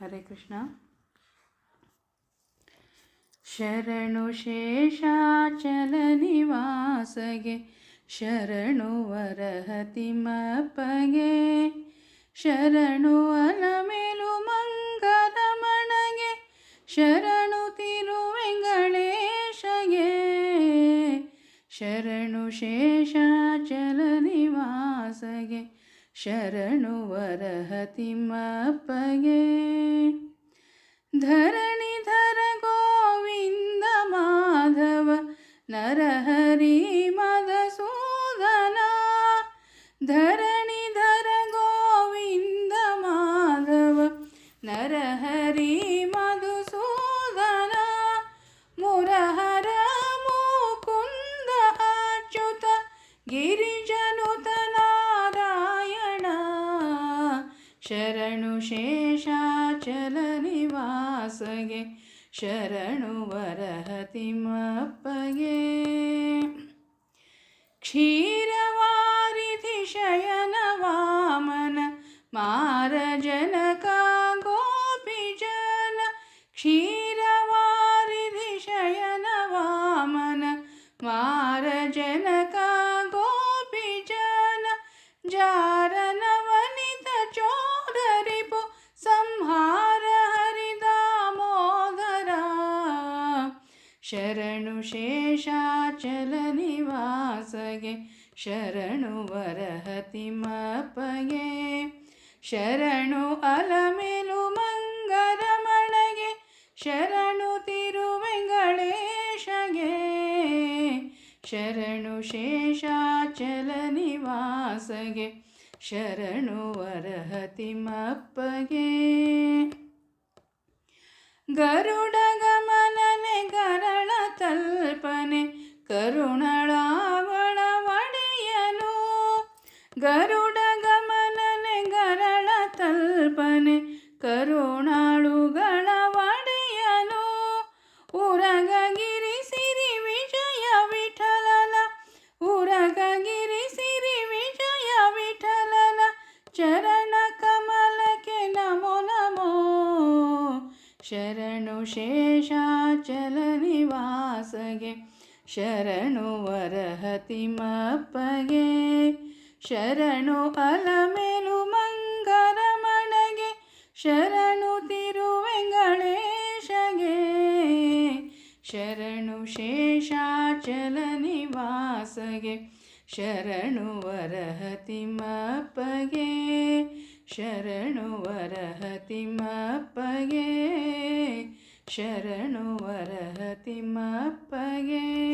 ಹರೇ ಕೃಷ್ಣ. ಶರಣು ಶೇಷಾಚಲ ನಿವಾಸಗೆ ಶರಣು ವರಹತಿಮಪ್ಪಗೆ ಶರಣು ಅಲಮೇಲು ಮಂಗರಮಣಗೆ ಶರಣು ತಿರುವೆಂಗಳೇಶಗೆ, ಶರಣು ಶೇಷಾಚಲ ನಿವಾಸಗೆ ಶರಣು ವರಹತಿಮಪ್ಪಗೆ धरणिधर गोविन्द माधव नरहरि मधुसूदना। धरणी गोविन्द माधव नरहरि मधुसूदना। मुरहर मुकुन्द अच्युत गिरिजनुत नारायण। शरणुशेषाचलनि ನಿವಾಸಗೆ ಶರಣು ವರಹತಿಮಪ್ಪಗೆ ಕ್ಷೀರವಾರಿಧಿ ಶರಣು ಶೇಷಾಚಲ ನಿವಾಸಗೆ, ಶರಣು ವರಹತಿಮಪ್ಪಗೆ ಶರಣು ಅಲಮೇಲು ಮಂಗರಮಣಗೆ ಶರಣು ತಿರುವೆಂಗಳೇಶಗೆ. ಶರಣು ಶೇಷಾಚಲ ನಿವಾಸಗೆ, ಶರಣು ವರಹತಿಮಪ್ಪಗೆ ಗರುಡ ಗಮನನೆ ಗರಳ ತಲ್ಪನೆ ಕರುಣಾಳುಗಳ ಒಡೆಯನು. ಉರಗಗಿರಿ ಸಿರಿ ವಿಜಯ ವಿಠಲನ, ಉರಗಗಿರಿ ಸಿರಿ ವಿಜಯ ವಿಠಲನ, ಚರಣ ಕಮಲಕ್ಕೆ ನಮೋ ನಮೋ. ಶರಣು ಶೇಷಾಚಲ ನಿವಾಸಗೆ, ಶರಣು ವರಹತಿಮಪ್ಪಗೆ ಶರಣು ಅಲಮೇಲು ಮಂಗರಮಣಗೆ ಶರಣು ತಿರುವೆಂಗಳೇಶಗೆ. ಶರಣು ಶೇಷಾಚಲ ನಿವಾಸಗೆ ಶರಣು ವರಹತಿಮಪ್ಪಗೆ ಶರಣು ವರಹತಿಮಪ್ಪಗೆ ಶರಣು ವರಹತಿಮಪ್ಪಗೆ